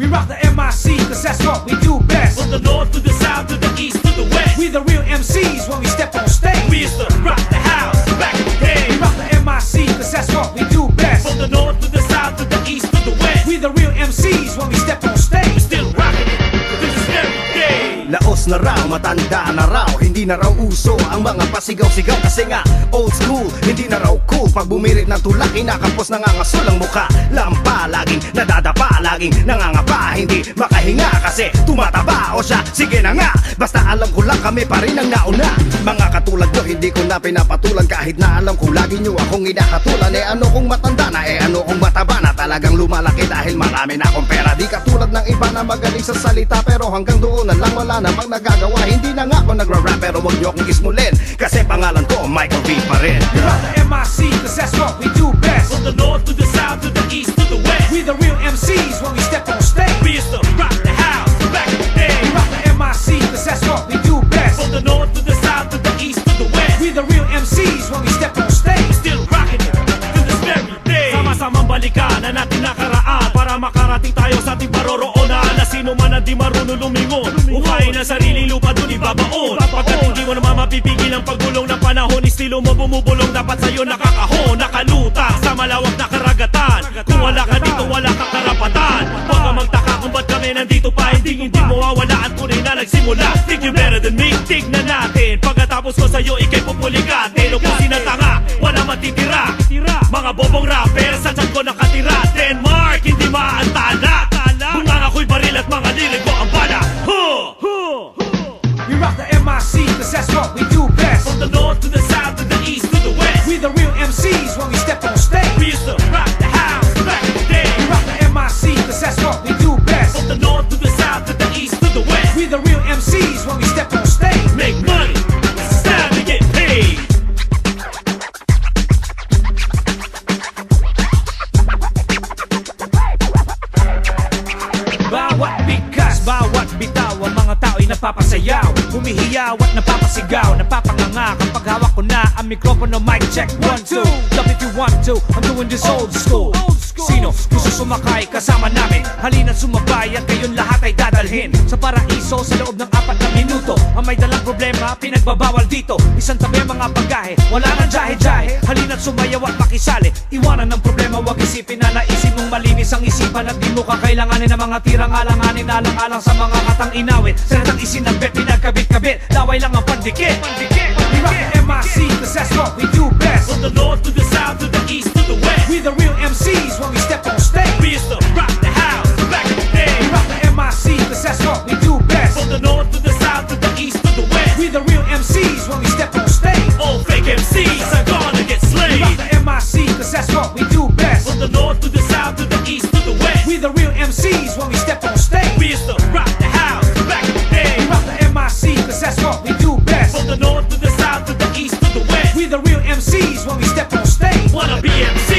We rock the MIC, cause that's what we do best. From the north to the south to the east to the west. We the real MCs when we step on stage. We used to rock the house back in the day. We rock the MIC, cause that's what we do best. From the north to the south to the east to the west. We the real MCs when we step on stage. Still rocking it. This is every day. Laos na raw, matanda na raw Hindi na raw uso ang mga pasigaw-sigaw Kasi nga, old school, hindi na raw cool Pag bumirit ng tulak, kinakampos nangangasul ang mukha Lampa, laging nadadapa, laging nangangapa Hindi makahinga kasi tumataba O siya, sige na nga, basta alam ko lang kami pa rin ang nauna. Mga katulad nyo, hindi ko na pinapatulan. Kahit na alam ko lagi nyo akong inakatulan Eh ano kung matanda na, eh ano kung mataba na? Talagang lumalaki dahil marami na akong pera. Di katulad ng iba na magaling sa salita Pero hanggang doon na lang wala namang nagagawa. Hindi na nga ako nagra-rap pero wag nyo akong ismulin. Kasi pangalan ko Michael V pa rin. Rock para makarating tayo sa ating paroroonan na sino man ang di marunong lumingon. Ukain ang sarili lupa dun ibabaon. Pagkat hindi mo naman mapipigil ang paggulong ng panahon, estilo mo bumubulong dapat sa'yo nakakahon. Nakalutang sa malawak na karagatan. Kung wala ka dito, wala kang karapatan. Huwag ka magtaka kung ba't kami nandito pa. Hindi hindi mo wawala at tunay na nagsimula. Think you better than me? Tignan natin. Cause that's what we do best. From the north to the south to the east to the west. We the real MCs when we step on stage. We used to rock the house back in the day. We rock the MIC, cause that's what we do best. From the north to the south to the east to the west. We the real MCs when we step on stage. make money. It's time to get paid. Bawat bigkas, bawat bitaw Ang mga tao'y napapasayaw Humihiyaw at napapasigaw. Napapanganga kapag hawak ko na Ang mikropono, mic check, one, two. Love if you want to, I'm doing this old school. Sino gusto sumakay? Kasama namin. Halina't sumabay at kayon lahat ay dadalhin. Sa paraiso sa loob ng apat na problema, pinagbabawal dito. Isang tabi ang mga bagahe, wala nang jahe-jahe. Halina't sumayaw at makisali. Iwanan ng problema, wag isipin na naisip mong malinis ang isipan At di mo kakailanganin ng mga tirang alanganin Alang-alang sa mga katang inawit. Sinatang isinabit, pinagkabit-kabit. Laway lang ang pandikit. We rock MIC, the real MCs when we step on stage. We used to rock the house back in the day. We rock the MIC, cause that's what we do best. From the north to the south to the east to the west. We the real MCs when we step on stage. Wanna be MC.